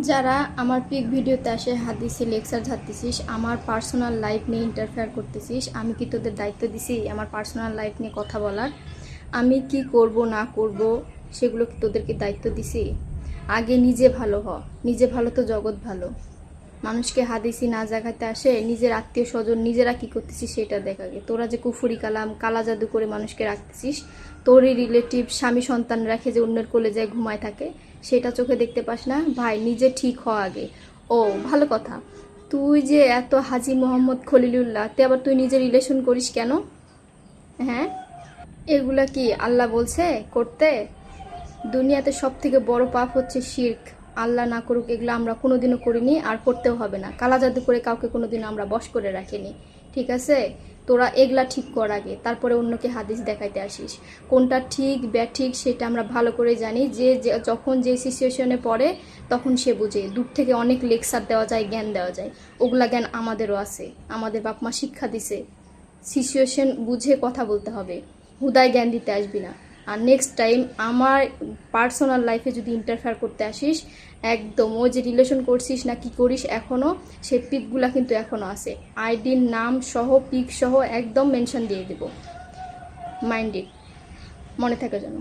যারা আমার পিক ভিডিওতে আসে হাত দিছি লেকচার ঝাড়তেছিস, আমার পার্সোনাল লাইফ নিয়ে ইন্টারফেয়ার করতেছিস, আমি কি তোদের দায়িত্ব দিছি আমার পার্সোনাল লাইফ নিয়ে কথা বলার? আমি কি করব, না করব, সেগুলো কি তোদেরকে দায়িত্ব দিছি? আগে নিজে ভালো হ, নিজে ভালো তো জগৎ ভালো। মানুষকে হাদিসি না জাগাতে আসে, নিজের আত্মীয় স্বজন নিজেরা কি করতেছিস সেটা দেখা গে তোরা যে কুফুরি কালাম, কালা জাদু করে মানুষকে রাখতেছিস, তোরই রিলেটিভ স্বামী সন্তান রাখে যে অন্যের কোলে যায় ঘুমায় থাকে, সেটা চোখে দেখতে পাস না, ভাই নিজে ঠিক হওয়া আগে। ও, ভালো কথা। তুই যে এত হাজি মোহাম্মদ খলিলুল্লাহ তে আবার তুই নিজে রিলেশন করিস কেন? হ্যাঁ? এগুলা কি আল্লাহ বলছে করতে? দুনিয়াতে সব থেকে বড় পাপ হচ্ছে শির্ক। আল্লাহ না করুক, এগুলো আমরা কোনোদিনও করিনি, আর করতেও হবে না। কালা জাদু করে কাউকে কোনোদিনও আমরা বশ করে রাখিনি। ঠিক আছে? তোরা এগুলা ঠিক কর আগে, তারপরে অন্যকে হাদিস দেখাইতে আসিস। কোনটা ঠিক, ব্যাঠিক, সেটা আমরা ভালো করে জানি। যে যখন যে সিচুয়েশনে পড়ে, তখন সে বুঝে। দূর থেকে অনেক লেকচার দেওয়া যায়, জ্ঞান দেওয়া যায়। ওগুলা জ্ঞান আমাদেরও আছে। আমাদের বাপ মা শিক্ষা দিছে। সিচুয়েশন বুঝে কথা বলতে হবে। হুদায় জ্ঞান দিতে আসবি না। আর নেক্সট টাইম আমার পার্সোনাল লাইফে যদি ইন্টারফেয়ার করতে আসিস, একদম ও যে রিলেশন করছিস না কি করিস এখনও সে পিকগুলা কিন্তু এখনও আছে। আইডির নাম সহ পিক সহ একদম মেনশন দিয়ে দেব। মাইন্ডেড মনে থাকে যেন।